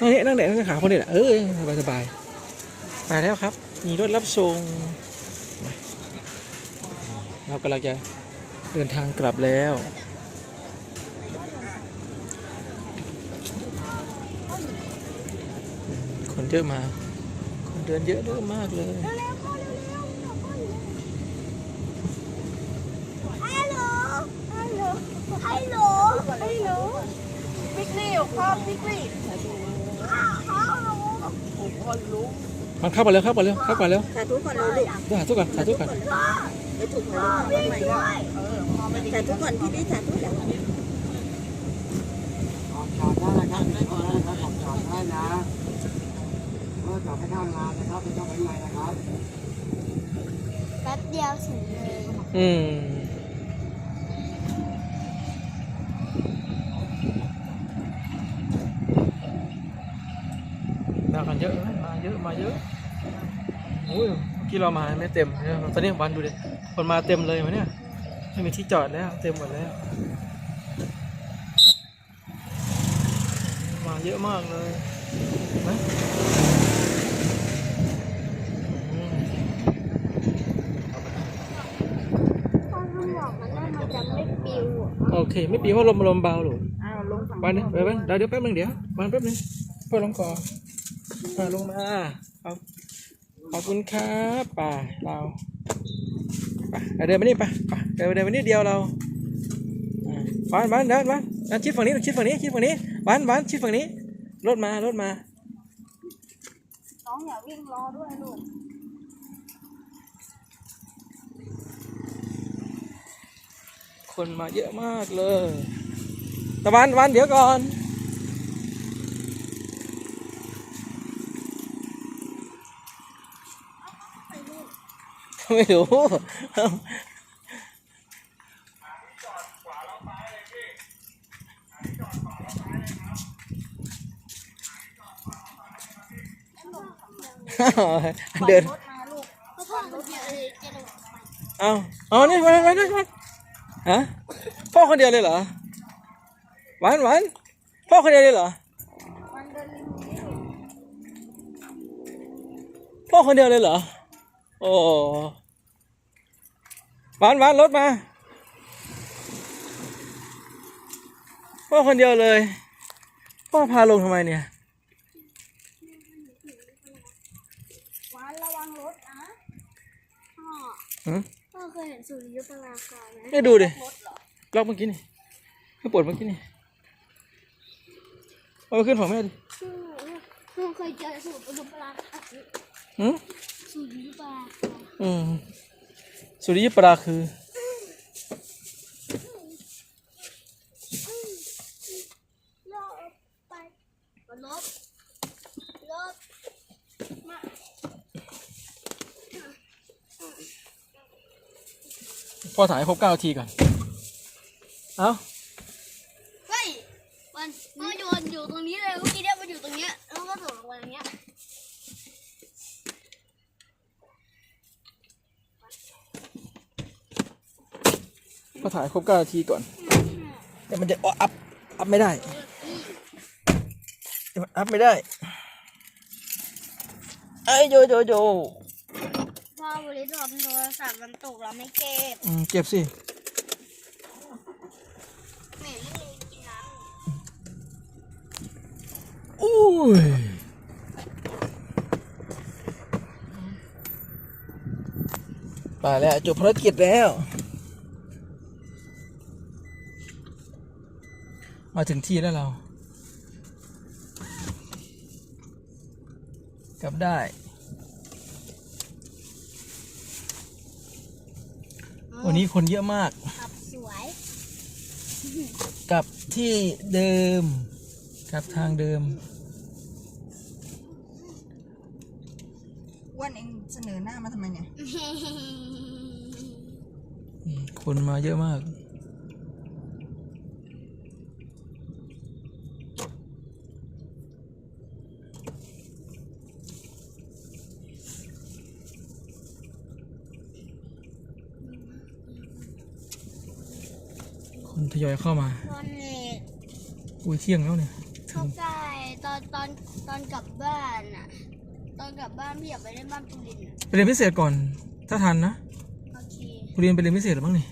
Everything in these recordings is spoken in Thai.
นั่งเนี่ยนั่งเนี่ยนั่งขาคนเดียวเออสบายสบายมาแล้วครับ มีรถรับส่งเรากำลังจะเดินทางกลับแล้วคนเยอะมา คนเดินเยอะเยอะมากเลย ฮัลโหล ฮัลโหล ฮัลโหล ฮัลโหลพิกลี่อยู่พ่อพิกลี่ มันเข้ามาเร็วเข้ามาเร็วเข้ามาเร็วสาธุก่อนเราลูกสาธุก่อนสาธุก่อนไปถูกแล้วลูกใหม่สาธุก่อนพี่พี่สาธุแล้วออกจอดได้นะครับได้ก่อนนะครับจอดได้นะเมื่อจอดให้ข้างงานนะครับไม่ต้องไปไหนนะครับแป๊บเดียวถึงเลยอืม มากันเยอะนะมาเยอะมาเยอะโอ้ยเมื่อกี้เรามาไม่เต็มเนี่ยตอนนี้วันดูดิคนมาเต็มเลยมาเนี่ยไม่มีที่จอดแล้วเต็มหมดแล้วมาเยอะมากเลยเห็นไหมอืมถ้าคุณบอกมันน่ามันจะไม่ปิวอะโอเค ไม่ปีเพราะลมลมเบาหรออ้าวลงฝั่งวันนี้ไปไปเดี๋ยวเดี๋ยวแป๊บนึงเดี๋ยววันแป๊บนึงพ่อลงก่อน มาลงมาเอาขอบคุณครับไป่าเราไปเดินมานี่ไปไปเดินเดินมานี่เดียวเราอ่าหวานหวานเดินหวานอะชิดฝั่งนี้ชิดฝั่งนี้ชิดฝั่งนี้หวานหวานชิดฝั่งนี้รถมารถมาน้องอย่าวิ่งรอด้วยลูกคนมาเยอะมากเลยตะวันวันเดี๋ยวก่อน ไม่รู้เดินเพราะพ่อมันเยอะเลยจะโดดไปเอาเอานี่มามามามาฮะพ่อคนเดียวเลยเหรอหวานหวานพ่อคนเดียวเลยเหรอมันเดินริมนี้ลูกพ่อคนเดียวเลยเหรอ โอ้ห วานหวานรถมาพ่อคนเดียวเลย พ่อพาลงทำไมเนี่ยหวานระวังรถนะพ่อหืมพ่อเคยเห็นสุริยุปราคาไหมไม่ดูดิรถเหรอล็อกเมื่อกี้นี่ไม่ปวดเมื่อกี้นี่เอาขึ้นฝั่งแม่ดิพ่อเคยเจอสุริยุปราคาหืมสุริยุปราคาอืม สุริยปราคือ พ่อถ่ายครบเก้าทีก่อน เอาเฮ้ย มันมันโยนอยู่ตรงนี้เลยเมื่อกี้เนี่ยมันอยู่ตรงเนี้ยแล้วก็โดดลงมาอย่างเงี้ย พ่อถ่ายครบเก้านาทีก่อนเดี๋ยวมันจะอ๋ออัพอัพไม่ได้เดี๋ยวมันอัพไม่ได้ไอ้โยโยโยพ่อบริษัทโทรศัพท์มันตกเราไม่เก็บอืมเก็บสิเหม็นไม่มีกินน้อุ้ยไปแล้วจบภารกิจแล้ว มาถึงที่แล้วเรา กลับได้วันนี้คนเยอะมากำขับสวย กลับที่เดิม กลับทางเดิมอ้วนเองเสนอหน้ามาทำไมเนี่ยนี่คนมาเยอะมาก ทยอยเข้ามา ตอนเด็กอุ้ยเที่ยงแล้วเนี่ยเข้าใกล้ตอนตอนตอนกลับบ้านอะ ตอนกลับบ้านพี่อยากไปเล่นบ้านปุรินทร์อะไปเรียนพิเศษก่อน ถ้าทันนะโอเคเรียนไปเรียนพิเศษหรือบ้างนี่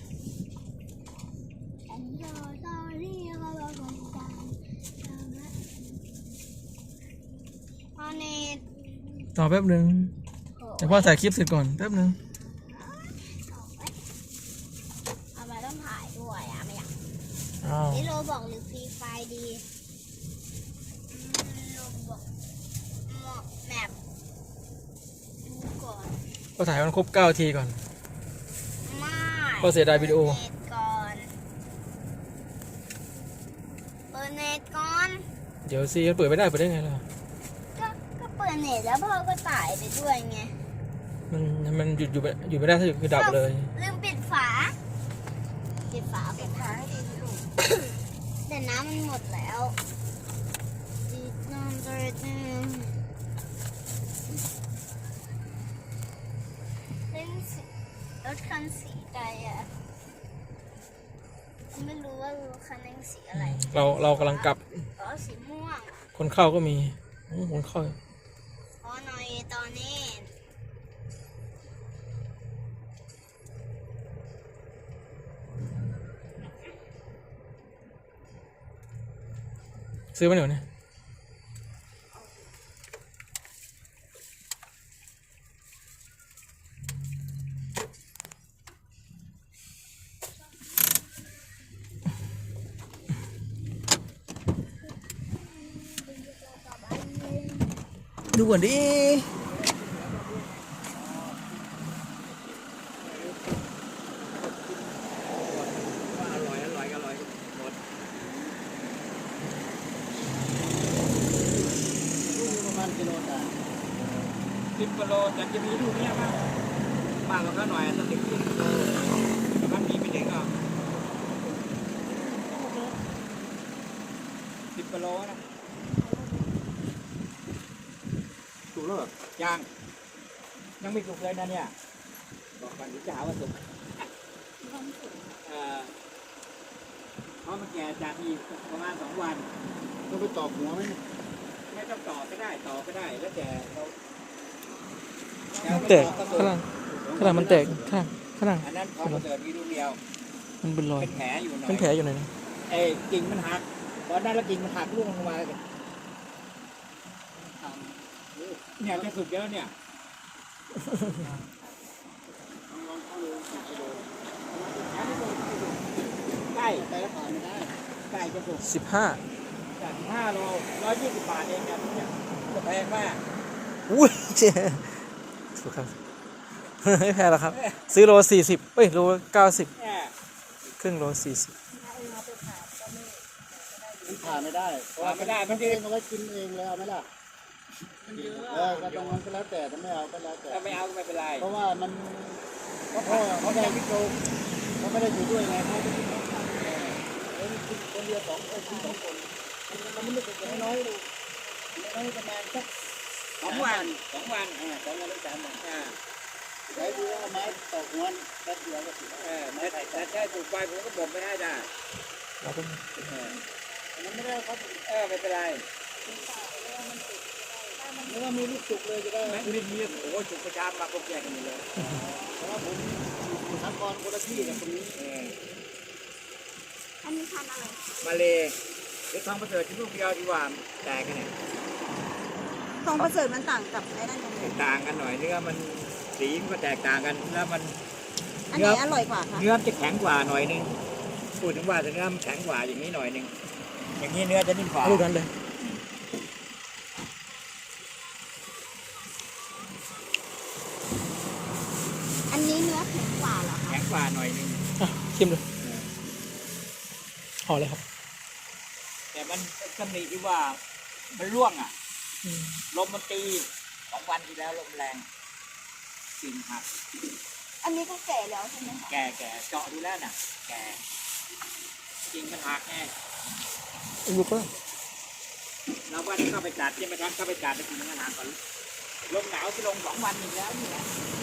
And you're sorry about what you've done. พ่อเนตต่อแป๊บหนึ่งแต่พ่อถ่ายคลิปเสร็จก่อนแป๊บหนึ่ง เอามาต้องถ่ายด้วยอะไม่อยาก อ้าวนี่โรบอกหรือฟรีไฟดีโรบอกเหมาะแมปดูก่อนก็ถ่ายให้มันครบเก้าทีก่อน ไม่ก็เสียดายวิดีโอ เปิเน็ตก่อนเปิดเน็ตก่อน เดี๋ยวซีเปิดไม่ได้เปิดได้ไงล่ะ ก็ก็เปิดเน็ตแล้วพ่อก็ถ่ายไปด้วยไง มันมันหยุดอยู่ไม่อยู่ไม่ได้ถ้าหยุดคือดับเลย ลืมปิดฝา ปิดฝาปิดฝาให้ดีสิลูก แต่น้ำมัน หมดแล้วอีกน้ำตัวหนึงเล่นสีรถคันสีใดอะไม่รู้ว่ารถคันนั้นสีอะไร เราเรากำลังกลับ อ๋อสีม่วง คนเข้าก็มีอืมคนเข้าเพราะหน่อยตอนนี้ ซื้อมาเดี๋ยวนี้ดูก่อนดิ อร่อยอร่อยอร่อยหมดลูกประมาณกิโลจ้ะสิบ กิโลแต่จะมีลูกเนี้ยบ้างมากกว่าก็หน่อยสักสิบกิโลแต่มันมีไม่ถึงอะสิบกิโลนะถูกแล้วเหรอยังยังไม่สุกเลยนะเนี่ยบอกก่อนเดี๋ยวจะหาว่าสุกเอ่อเพราะมันแก่จากอีกประมาณสองวันต้องไปตอกหัวไหมไม่ต้องต่อก็ได้ต่อก็ได้ แล้วแต่เรา มันแตกข้างล่างข้างล่างมันแตกข้างข้างล่างอันนั้นพอมาเกิดมีลูกเดียวมันเป็นรอยเป็นแผลอยู่หน่อยเป็นแผลอยู่ไหนนะเอ้ยกิ่งมันหักตอนนั้นแล้วกิ่งมันหักร่วงลงมาเลยเนี่ยจะสุดเยอะเนี่ยใกล้แต่ละผ่านไม่ได้ใกล้จะสุกสิบห้าจากห้าโลร้อยยี่สิบบาทเองเนี่ยเนี่ยจะแพงมากอุ้ยเจ๊ ถูกครับ ไม่แพ้แล้วครับ ซื้อโลสี่สิบเอ้ยโลเก้าสิบเนี่ยครึ่งโลสี่สิบมันผ่านไม่ได้พอไม่ได้ มันเอจะงเอาไว้กินเองเลยเอาไหมล่ะเออก็ตรงนั้นก็แล้วแต่ถ้าไม่เอาก็แล้วแต่ถ้าไม่เอาก็ไม่เป็นไร เพราะว่ามันเพราะพ่อเขาไม่ได้พิจารเขาไม่ได้อยู่ด้วยไงเขาจะกินของข้างเออกินคนเดียวสองเออกินสองคนมันมันไม่ได้เป็นน้อยๆดูน้อยๆประมาณสัก สองวันสองวันอ่าสองวันหรือสามวันอ่าใช้ดูว่าไม้ตอกหัวแป๊บเดียวก็ถึงเออแต่แต่ถ้าถูกไปผมก็บ่มไม่ได้จ้ะเราเป็นเออมันไม่ได้ครับเออไม่เป็นไรหรือว่ามีลูกจุกเลยจะได้แม่งไม่มีโอ้โหจุกประจำมาพวกแยกกันหมดเลยเพราะว่าผมอยู่ทางกรคนละที่กับตรงนี้เอออันนี้พันธุ์อะไร มาเลยเดี๋ยวทองประเสริฐที่ลูกเดียวดีกว่าแตกกันเนี่ย ทองประเสริฐมันต่างกับไอ้นั่นยังไงแตกต่างกันหน่อยเนื้อมันสีมันก็แตกต่างกันแล้วมันอันไหนอร่อยกว่าคะเนื้อมันจะแข็งกว่าหน่อยนึงพูดถึงว่าแต่เนื้อมันแข็งกว่าอย่างนี้หน่อยนึงอย่างนี้เนื้อจะนิ่มกว่า เอาลูกนั้นเลยอันนี้เนื้อแข็งกว่าเหรอคะแข็งกว่าหน่อยนึงอะชิมเลยห่อเลยครับ แต่มันตำหนิที่ว่ามันร่วงอะอืม ลมมันตีสองวันที่แล้วลมแรงกิ่งหักอันนี้ก็แก่แล้วใช่ไหมคะแก่แก่เจาะดูแล้วน่ะ แก่กิ่งมันหักไงลูกก็เราว่าจะเข้าไปจัดใช่ไหมครับเข้าไปจัดไปกิ่งมันหักก่อนลมหนาวที่ลงสองวันอีกแล้วนี่นะอ